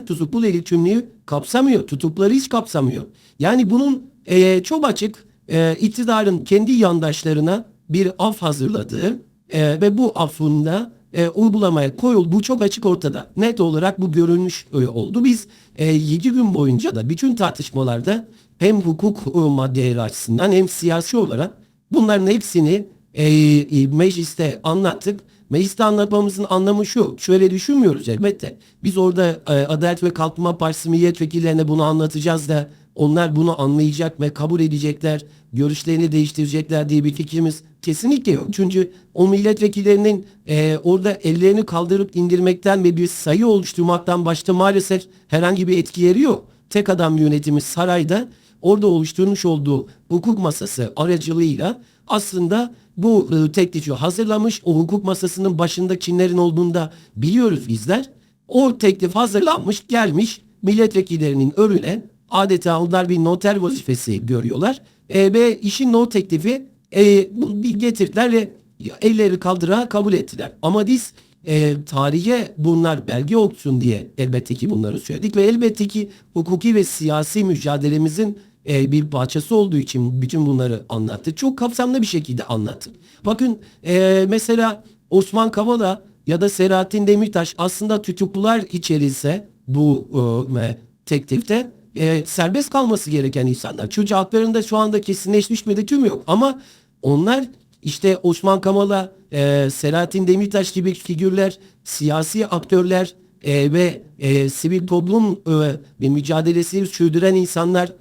da tutuklu delil tümlüğü kapsamıyor. Tutukları hiç kapsamıyor. Yani bunun e, çok açık e, iktidarın kendi yandaşlarına bir af hazırladığı e, ve bu affında e, uygulamaya koyuldu. Bu çok açık ortada. Net olarak bu görülmüş e, oldu. Biz e, 7 gün boyunca da bütün tartışmalarda hem hukuk e, maddeleri açısından hem siyasi olarak bunların hepsini e, e, mecliste anlattık. Mecliste anlatmamızın anlamı şu. Şöyle düşünmüyoruz elbette. Biz orada e, Adalet ve Kalkınma Partisi milletvekillerine bunu anlatacağız da onlar bunu anlayacak ve kabul edecekler, görüşlerini değiştirecekler diye bir fikrimiz kesinlikle yok. Çünkü o milletvekillerinin e, orada ellerini kaldırıp indirmekten ve bir sayı oluşturmaktan başta maalesef herhangi bir etkileri yok. Tek adam yönetimi sarayda orada oluşturmuş olduğu hukuk masası aracılığıyla aslında bu e, teklifi hazırlamış. O hukuk masasının başında kimlerin olduğunu da biliyoruz bizler. O teklif hazırlanmış gelmiş milletvekillerinin önüne adeta onlar bir noter vazifesi görüyorlar. E, ve işin o teklifi e, bir getirdiler ve elleri kaldırarak kabul ettiler. Ama biz e, tarihe bunlar belge olsun diye elbette ki bunları söyledik ve elbette ki hukuki ve siyasi mücadelemizin e, bir parçası olduğu için bütün bunları anlattık. Çok kapsamlı bir şekilde anlattık. Bakın e, mesela Osman Kavala ya da Selahattin Demirtaş aslında tutuklular içerilse bu e, teklifte e, serbest kalması gereken insanlar. Çünkü haklarında şu anda kesinleşmiş bir hüküm yok. Ama onlar işte Osman Kavala, e, Selahattin Demirtaş gibi figürler, siyasi aktörler e, ve e, sivil toplum e, ve mücadelesi sürdüren insanlar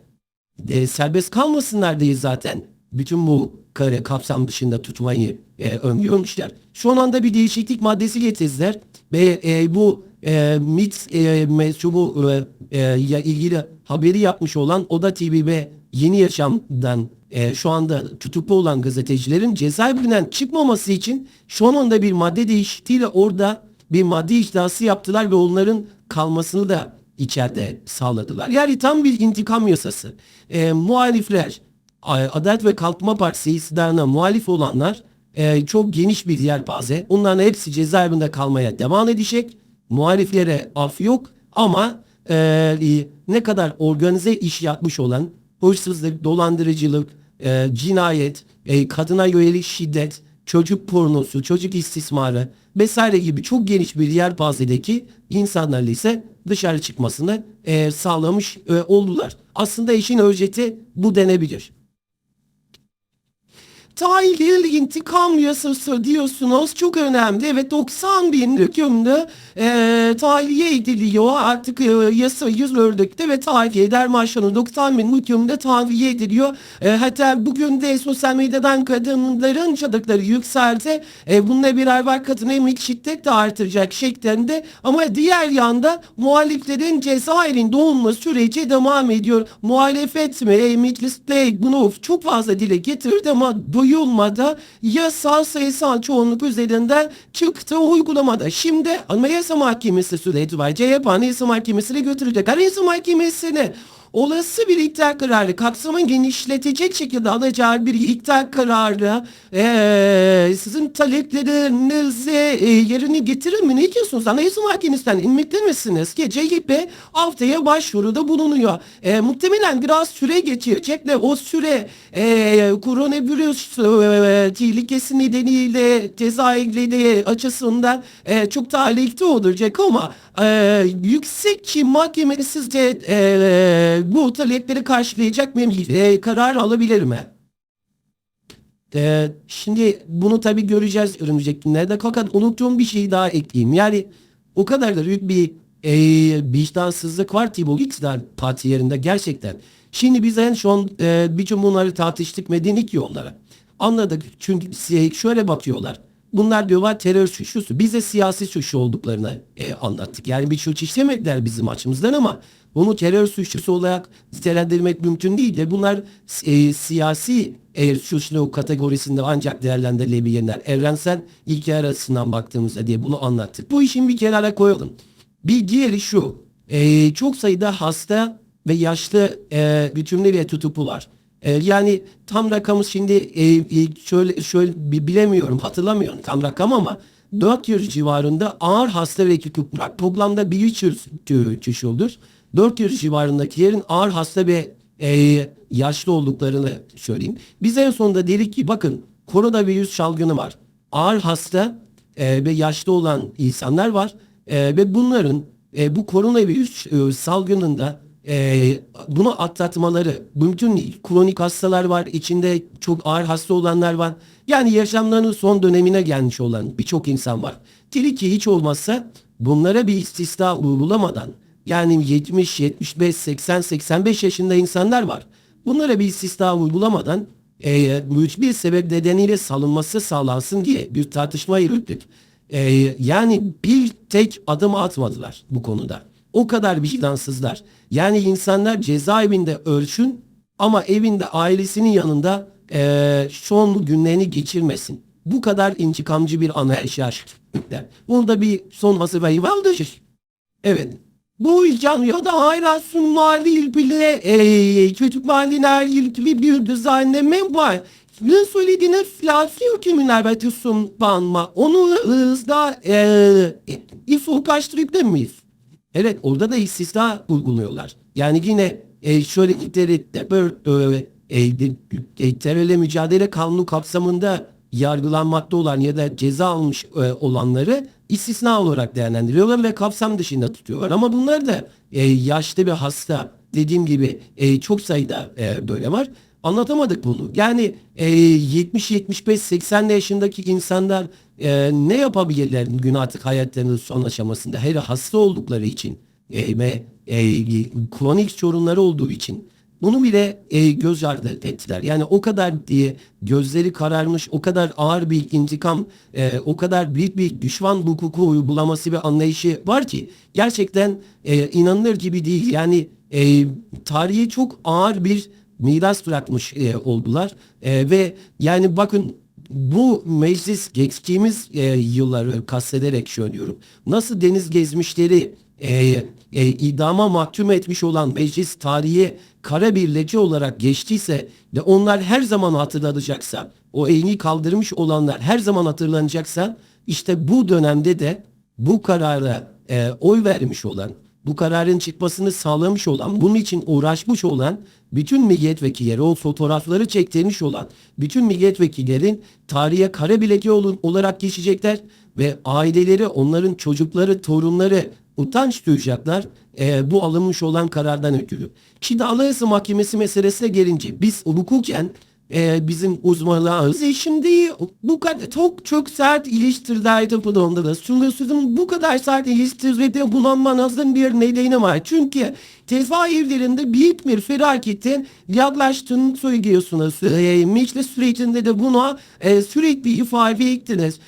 e, serbest kalmasınlar diye zaten bütün bu kare kapsam dışında tutmayı e, öngörmüşler. Şu anda bir değişiklik maddesi getirdiler ve e, bu e, MIT e, mensubu e, e, ilgili haberi yapmış olan Oda TV ve Yeni Yaşam'dan e, şu anda tutuklu olan gazetecilerin cezaevinden çıkmaması için şu anda bir madde değişikliğiyle orada bir madde iddiası yaptılar ve onların kalmasını da içeride sağladılar. Yani tam bir intikam yasası. E, muhalifler, Adalet ve Kalkınma Partisi iktidarına muhalif olanlar e, çok geniş bir yelpaze. Onların hepsi cezaevinde kalmaya devam edecek. Muhaliflere af yok ama e, ne kadar organize iş yapmış olan hırsızlık, dolandırıcılık, e, cinayet, e, kadına yönelik şiddet, çocuk pornosu, çocuk istismarı vesaire gibi çok geniş bir yelpazedeki insanlarla ise dışarı çıkmasını e, sağlamış e, oldular. Aslında işin özeti bu denebilir. Tahliye intikam yasası diyorsunuz çok önemli. Evet 90 bin hükümde e, tahliye ediliyor. Artık e, yasa yürürlükte ve tahliye eder maaşının 90 bin hükümde tahliye ediliyor. E, hatta bugün de sosyal medyadan kadınların çadıkları yükseldi. E, bununla beraber kadın emlik şiddet de artıracak şeklinde. Ama diğer yanda muhaliflerin cezaevinde olma süreci devam ediyor. Muhalefet mi, mecliste bunu çok fazla dile getirdi ama duyulmadı. Yasal sayısal çoğunluk üzerinden çıktı uygulamada. Şimdi Anayasa Mahkemesi süreci var. CHP Anayasa Mahkemesi'ne götürecek. Anayasa Mahkemesi'ne olası bir iptal kararı kapsamını genişletecek şekilde alacağı bir iptal kararı eee, sizin taleplerinizi e, yerine getirir mi? Ne diyorsunuz? Anayasa Mahkemesi'nden inmekte misiniz? Ki CHP haftaya başvuruda bulunuyor. E, muhtemelen biraz süre geçirecek ve o süre e, koronavirüs e, tehlikesi nedeniyle cezaevleri açısından e, çok aleyhte olacak ama e, yüksek mahkeme sizce e, bu talepleri karşılayacak mı? E, karar alabilir mi? E, şimdi bunu tabii göreceğiz önümüzdeki günlerde. Fakat unuttuğum bir şey daha ekleyeyim. Yani o kadar da büyük bir e, vicdansızlık var ki bu iktidar partilerinde gerçekten. Şimdi biz en son e, bütün bunları tartıştık medenlik yollara. Anladık çünkü şöyle bakıyorlar. Bunlar diyorlar terör suçlusu. Biz de siyasi suçlu olduklarını e, anlattık. Yani bir suç işlemediler bizim açımızdan ama bunu terör suçlusu olarak nitelendirmek mümkün değil de bunlar e, siyasi e, suçlu kategorisinde ancak değerlendirilebilirler. Evrensel ilkeler arasından baktığımızda diye bunu anlattık. Bu işin bir kenara koyalım. Bir diğeri şu. e, çok sayıda hasta ve yaşlı e, bütünleriyle tutuklular. E, yani tam rakamı şimdi e, e, şöyle şöyle bi- bilemiyorum hatırlamıyorum tam rakam ama 400 civarında ağır hasta ve tutuklar. Toplamda 1300 kişi olur. 400 civarındakilerin ağır hasta ve e, yaşlı olduklarını söyleyeyim. Biz en sonunda dedik ki bakın koronavirüs salgını var. Ağır hasta e, ve yaşlı olan insanlar var. E, ve bunların e, bu koronavirüs e, salgınında e, bunu atlatmaları değil. Kronik hastalar var, içinde çok ağır hasta olanlar var. Yani yaşamlarının son dönemine gelmiş olan birçok insan var. Dili ki hiç olmazsa bunlara bir istisna uygulamadan yani 70, 75, 80, 85 yaşında insanlar var. Bunlara bir istisna uygulamadan e, mücbir sebep nedeniyle salınması sağlansın diye bir tartışma yürüttük. E, yani bir tek adım atmadılar bu konuda. O kadar vicdansızlar. Yani insanlar cezaevinde ölsün ama evinde ailesinin yanında e, son günlerini geçirmesin. Bu kadar intikamcı bir anayasa. Bunda bir son hazırlayı vardır. Evet. Bu camiada hala sunlarla ilgili e, çocuklarla ilgili bir düzenleme var. Ne söylediğiniz siyasi hükümler ve sunma onu hızla e, ifoklaştırıp da mıyız? Evet orada da istisna uyguluyorlar. Yani yine e, şöyle böyle e, e, terörle mücadele kanunu kapsamında yargılanmakta olan ya da ceza almış e, olanları istisna olarak değerlendiriyorlar ve kapsam dışında tutuyorlar. Ama bunlar da e, yaşlı bir hasta dediğim gibi e, çok sayıda e, böyle var. Anlatamadık bunu. Yani e, 70, 75, 80 yaşındaki insanlar e, ne yapabilirler gün artık hayatlarının son aşamasında? Her hasta oldukları için e, ve e, kronik sorunları olduğu için bunu bile e, göz ardı ettiler. Yani o kadar diye gözleri kararmış, o kadar ağır bir intikam, e, o kadar büyük bir düşman hukuku uygulaması ve anlayışı var ki gerçekten e, inanılır gibi değil. Yani e, tarihi çok ağır bir miras bırakmış e, oldular. E, ve yani bakın bu meclis geçtiğimiz e, yılları kastederek söylüyorum. Nasıl deniz gezmişleri e, e, idama mahkum etmiş olan meclis tarihi kara bir lece olarak geçtiyse ve onlar her zaman hatırlanacaksa, o elini kaldırmış olanlar her zaman hatırlanacaksa işte bu dönemde de bu karara e, oy vermiş olan, bu kararın çıkmasını sağlamış olan, bunun için uğraşmış olan bütün milletvekilleri, o fotoğrafları çektirmiş olan bütün milletvekillerin tarihe kara bileti olarak geçecekler ve aileleri, onların çocukları, torunları utanç duyacaklar e, bu alınmış olan karardan ötürü. Şimdi Anayasa Mahkemesi meselesine gelince biz hukuken e, bizim uzmanlarımız e, şimdi bu kadar çok çok sert ilişkilerdi bu durumda. Çünkü sizin bu kadar sert ilişkilerde bulunmanızın bir nedeni var. Çünkü tezahürlerinde büyük bir felaketin yaklaştığını söylüyorsunuz. E, meclis sürecinde de buna e, sürekli ifade ettiniz.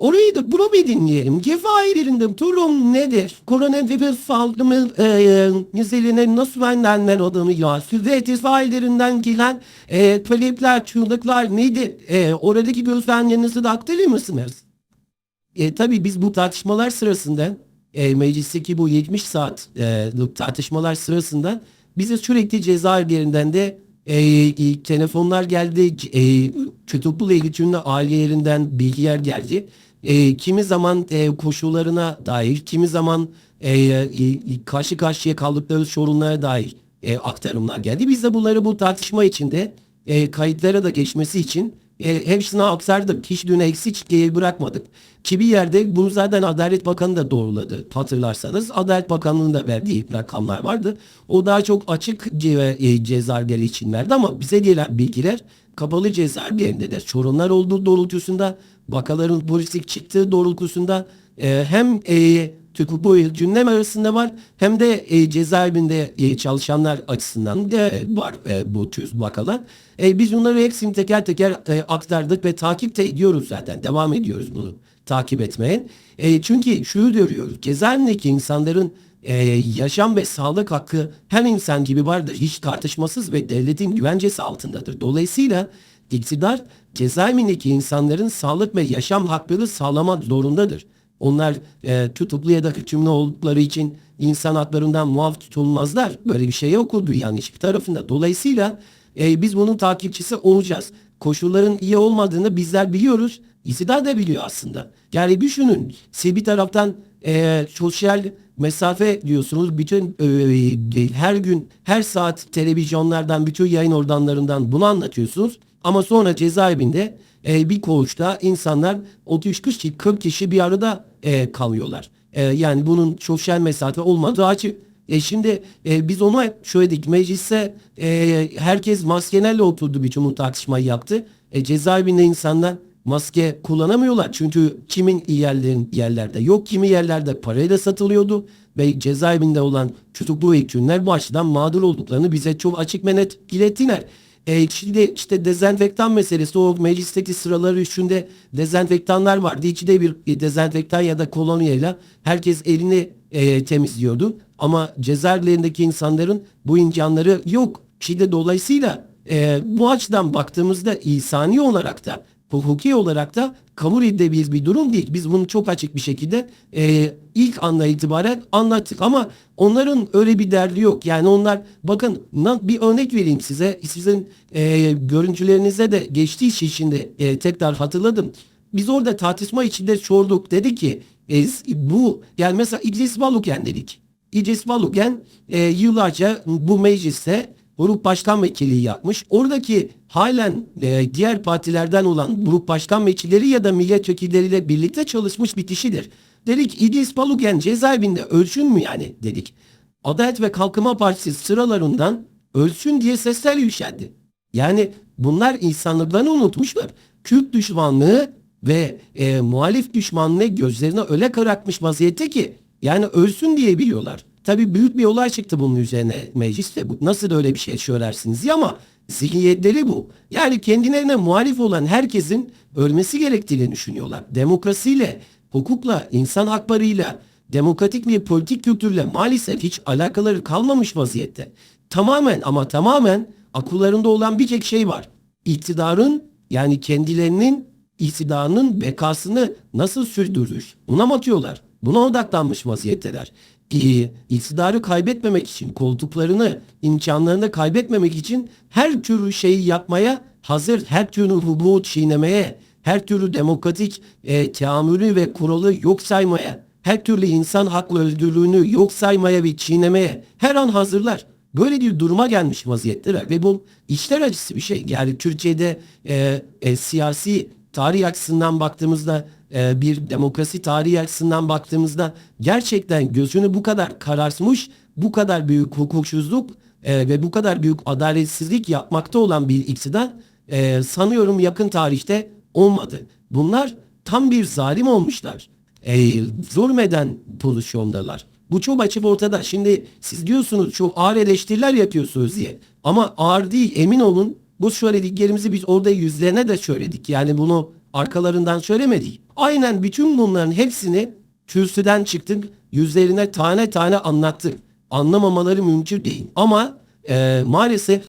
Orayı da bunu bir dinleyelim. Cevahirlerinde durum nedir? Koronavirüs salgını e, müzeline nasıl önlenmen olduğunu ya. Size cevahirlerinden gelen e, talepler, çığlıklar nedir? E, oradaki gözlemlerinizi de aktarır mısınız? E, tabii biz bu tartışmalar sırasında e, meclisteki bu 70 saat e, tartışmalar sırasında bize sürekli cezaevlerinden de e, telefonlar geldi. E, tutuklu ilgili ailelerinden bilgiler geldi e, kimi zaman e, koşullarına dair, kimi zaman e, e, karşı karşıya kaldıkları sorunlara dair e, aktarımlar geldi. Biz de bunları bu tartışma içinde e, kayıtlara da geçmesi için e, hepsine aktardık. Hiç dün eksik bırakmadık. Ki bir yerde bunu zaten Adalet Bakanı da doğruladı. Hatırlarsanız Adalet Bakanlığı'nın da verdiği rakamlar vardı. O daha çok açık ce e, cezaevleri için verdi ama bize gelen bilgiler kapalı cezaevlerinde de sorunlar olduğu doğrultusunda vakaların polislik çıktığı doğrultusunda e, hem e, Türk bu gündem arasında var hem de e, cezaevinde e, çalışanlar açısından da var e, bu tür vakalar. E, biz bunları hepsini teker teker e, aktardık ve takip de ediyoruz zaten. Devam ediyoruz bunu takip etmeye. E, çünkü şunu görüyoruz. Cezaevindeki insanların e, yaşam ve sağlık hakkı her insan gibi vardır. Hiç tartışmasız ve devletin güvencesi altındadır. Dolayısıyla iktidar cezaevindeki insanların sağlık ve yaşam hakları sağlamak zorundadır. Onlar e, tutuklu ya da hükümlü oldukları için insan haklarından muaf tutulmazlar. Böyle bir şey yok dünyanın hiçbir tarafında. Dolayısıyla e, biz bunun takipçisi olacağız. koşulların iyi olmadığını bizler biliyoruz. İktidar da biliyor aslında. Yani düşünün siz bir taraftan e, sosyal mesafe diyorsunuz. Bütün e, her gün her saat televizyonlardan bütün yayın organlarından bunu anlatıyorsunuz. Ama sonra cezaevinde e, bir koğuşta insanlar 30 kişi 40 kişi bir arada e, kalıyorlar. E, yani bunun sosyal mesafe olmadığı açık. E şimdi e, biz onu hep söyledik. Mecliste e, herkes maskelerle oturdu bütün bu tartışmayı yaptı. E, cezaevinde insanlar maske kullanamıyorlar. Çünkü kimin yerlerin yerlerde yok kimi yerlerde parayla satılıyordu ve cezaevinde olan tutuklu hükümler bu açıdan mağdur olduklarını bize çok açık ve net ilettiler. E, şimdi işte dezenfektan meselesi o meclisteki sıraları üstünde dezenfektanlar vardı. İçinde bir dezenfektan ya da kolonyayla herkes elini e, temizliyordu. Ama cezaevlerindeki insanların bu imkanları yok. Şimdi dolayısıyla e, bu açıdan baktığımızda insani olarak da hukuki olarak da kabul edilebilir bir durum değil. Biz bunu çok açık bir şekilde e, ilk anda itibaren anlattık ama onların öyle bir derdi yok. Yani onlar bakın bir örnek vereyim size. Sizin e, görüntülerinizde de geçtiği için şimdi e, tekrar hatırladım. Biz orada tartışma içinde sorduk. Dedi ki e, bu yani mesela İdris Baluken dedik. İdris Baluken e, yıllarca bu mecliste grup başkan vekilliği yapmış. Oradaki halen e, diğer partilerden olan grup başkan vekilleri ya da milletvekilleriyle birlikte çalışmış bir kişidir. Dedik İdris Baluken cezaevinde ölsün mü yani dedik. Adalet ve Kalkınma Partisi sıralarından ölsün diye sesler yükseldi. Yani bunlar insanlıklarını unutmuşlar. Kürt düşmanlığı ve e, muhalif düşmanlığı gözlerine öyle karartmış vaziyette ki yani ölsün diye biliyorlar. Tabii büyük bir olay çıktı bunun üzerine mecliste. Bu, nasıl öyle bir şey söylersiniz ya ama zihniyetleri bu. Yani kendilerine muhalif olan herkesin ölmesi gerektiğini düşünüyorlar. Demokrasiyle, hukukla, insan haklarıyla, demokratik bir politik kültürle maalesef hiç alakaları kalmamış vaziyette. Tamamen ama tamamen akıllarında olan bir tek şey var. İktidarın yani kendilerinin iktidarının bekasını nasıl sürdürür? Buna bakıyorlar. Buna odaklanmış vaziyetteler. Ee, iktidarı kaybetmemek için, koltuklarını, imkanlarını kaybetmemek için her türlü şeyi yapmaya hazır, her türlü hubuğu çiğnemeye, her türlü demokratik e, teamülü ve kuralı yok saymaya, her türlü insan haklı özgürlüğünü yok saymaya ve çiğnemeye her an hazırlar. Böyle bir duruma gelmiş vaziyetteler ve bu işler acısı bir şey. Yani Türkiye'de e, e, siyasi tarih açısından baktığımızda e, bir demokrasi tarihi açısından baktığımızda gerçekten gözünü bu kadar kararsmış, bu kadar büyük hukuksuzluk e, ve bu kadar büyük adaletsizlik yapmakta olan bir iktidar e, sanıyorum yakın tarihte olmadı. Bunlar tam bir zalim olmuşlar. E, zulmeden pozisyondalar. Bu çok açık ortada. Şimdi siz diyorsunuz çok ağır eleştiriler yapıyorsunuz diye. Ama ağır değil emin olun bu söylediklerimizi biz orada yüzlerine de söyledik. Yani bunu arkalarından söylemedik. Aynen bütün bunların hepsini kürsüden çıktık. Yüzlerine tane tane anlattık. Anlamamaları mümkün değil. Ama e, maalesef